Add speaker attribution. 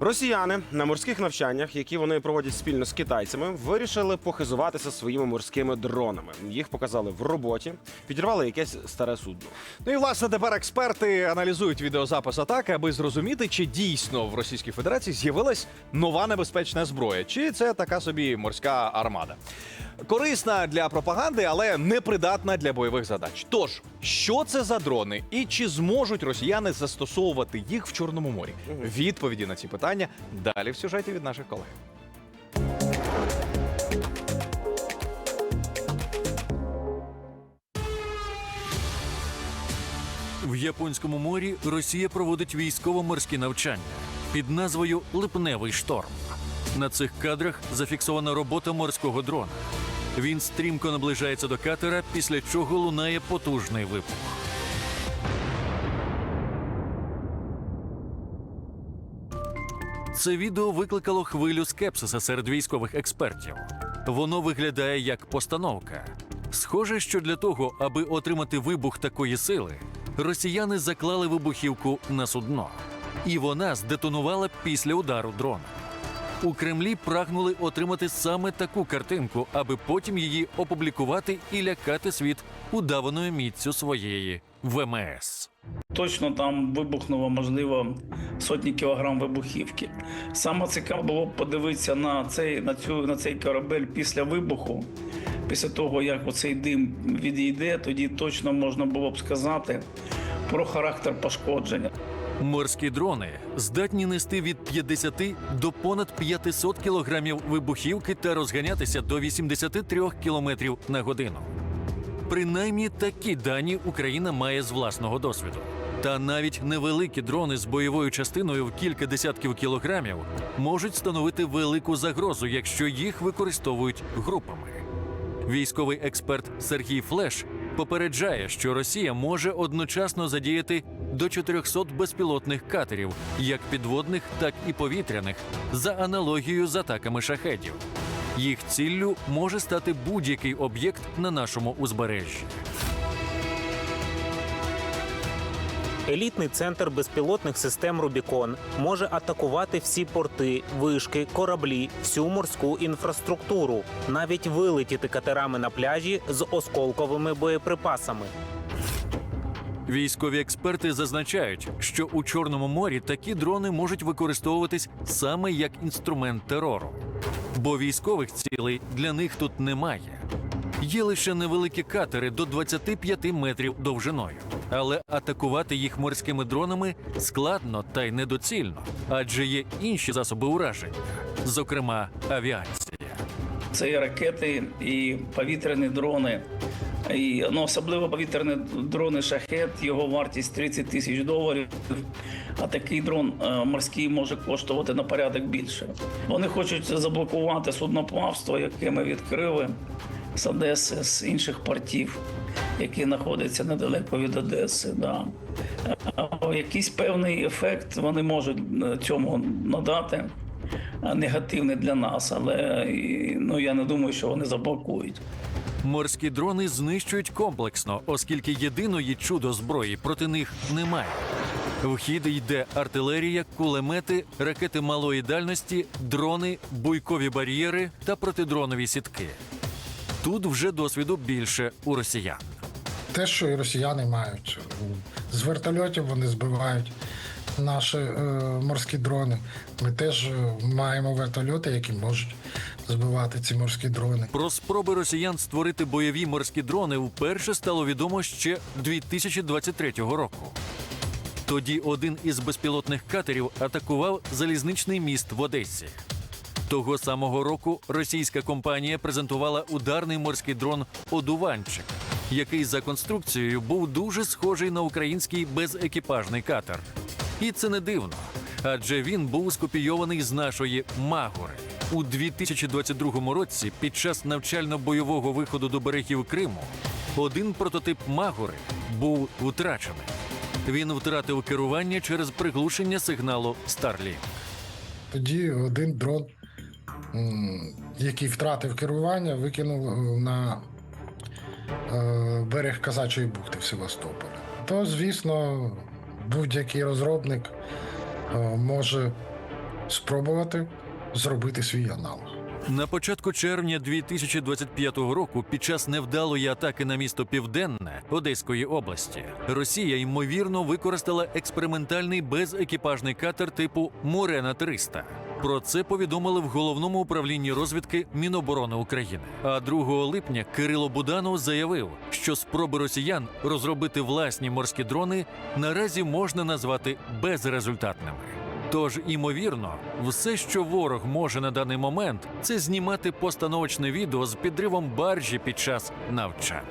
Speaker 1: Росіяни на морських навчаннях, які вони проводять спільно з китайцями, вирішили похизуватися своїми морськими дронами. Їх показали в роботі, підірвали якесь старе судно.
Speaker 2: Ну і власне тепер експерти аналізують відеозапис атаки, аби зрозуміти, чи дійсно в Російській Федерації з'явилась нова небезпечна зброя, чи це така собі морська армада. Корисна для пропаганди, але непридатна для бойових задач. Тож, що це за дрони, і чи зможуть росіяни застосовувати їх в Чорному морі? Відповіді на ці питання далі в сюжеті від наших колег.
Speaker 3: В Японському морі Росія проводить військово-морські навчання під назвою Липневий шторм. На цих кадрах зафіксована робота морського дрона. Він стрімко наближається до катера, після чого лунає потужний вибух. Це відео викликало хвилю скепсиса серед військових експертів. Воно виглядає як постановка. Схоже, що для того, аби отримати вибух такої сили, росіяни заклали вибухівку на судно, і вона здетонувала після удару дрона. У Кремлі прагнули отримати саме таку картинку, аби потім її опублікувати і лякати світ удаваною міцю своєї ВМС.
Speaker 4: Точно там вибухнуло, можливо, сотні кілограм вибухівки. Саме цікаво було подивитися на цей, на цю, на цей корабель після вибуху. Після того, як оцей дим відійде, тоді точно можна було б сказати про характер пошкодження.
Speaker 3: Морські дрони здатні нести від 50 до понад 500 кілограмів вибухівки та розганятися до 83 кілометрів на годину. Принаймні такі дані Україна має з власного досвіду. Та навіть невеликі дрони з бойовою частиною в кілька десятків кілограмів можуть становити велику загрозу, якщо їх використовують групами. Військовий експерт Сергій Флеш попереджає, що Росія може одночасно задіяти до 400 безпілотних катерів, як підводних, так і повітряних, за аналогією з атаками шахедів. Їх ціллю може стати будь-який об'єкт на нашому узбережжі.
Speaker 5: Елітний центр безпілотних систем Рубікон може атакувати всі порти, вишки, кораблі, всю морську інфраструктуру, навіть вилетіти катерами на пляжі з осколковими боєприпасами.
Speaker 3: Військові експерти зазначають, що у Чорному морі такі дрони можуть використовуватись саме як інструмент терору, бо військових цілей для них тут немає. Є лише невеликі катери до 25 метрів довжиною, але атакувати їх морськими дронами складно та й недоцільно, адже є інші засоби ураження, зокрема авіація.
Speaker 4: Це ракети, і повітряні дрони. І, ну, особливо повітряні дрони шахет, його вартість 30 тисяч доларів. А такий дрон е, морський може коштувати на порядок більше. Вони хочуть заблокувати судноплавство, яке ми відкрили з Одеси, з інших портів, які знаходяться недалеко від Одеси. Да. Якийсь певний ефект вони можуть е, цьому надати е, негативний для нас, але ну, я не думаю, що вони заблокують.
Speaker 3: Морські дрони знищують комплексно, оскільки єдиної чудо зброї проти них немає. В хід йде артилерія, кулемети, ракети малої дальності, дрони, буйкові бар'єри та протидронові сітки. Тут вже досвіду більше у росіян.
Speaker 6: те, що і росіяни мають. З вертольотів вони збивають наші е, морські дрони. Ми теж е, маємо вертольоти, які можуть збивати ці морські дрони.
Speaker 3: Про спроби росіян створити бойові морські дрони вперше стало відомо ще 2023 року. Тоді один із безпілотних катерів атакував залізничний міст в Одесі. Того самого року російська компанія презентувала ударний морський дрон Одуванчик, який за конструкцією був дуже схожий на український безекіпажний катер. І це не дивно, адже він був скопійований з нашої Магори. У 2022 році, під час навчально-бойового виходу до берегів Криму, один прототип Магори був втрачений. Він втратив керування через приглушення сигналу Starlink.
Speaker 6: Тоді один дрон, який втратив керування, викинув е, на е, берег Казачої бухти в Севастополі. То, звісно, будь-який розробник е, може спробувати зробити свій аналог.
Speaker 3: На початку червня 2025 року, під час невдалої атаки на місто Південне Одеської області, Росія ймовірно використала експериментальний безекіпажний катер типу Морена 300 Про це повідомили в головному управлінні розвідки Міноборони України. А 2 липня Кирило Буданов заявив, що спроби росіян розробити власні морські дрони наразі можна назвати безрезультатними. Тож, імовірно, все, що ворог може на даний момент, це знімати постановочне відео з підривом баржі під час навчання.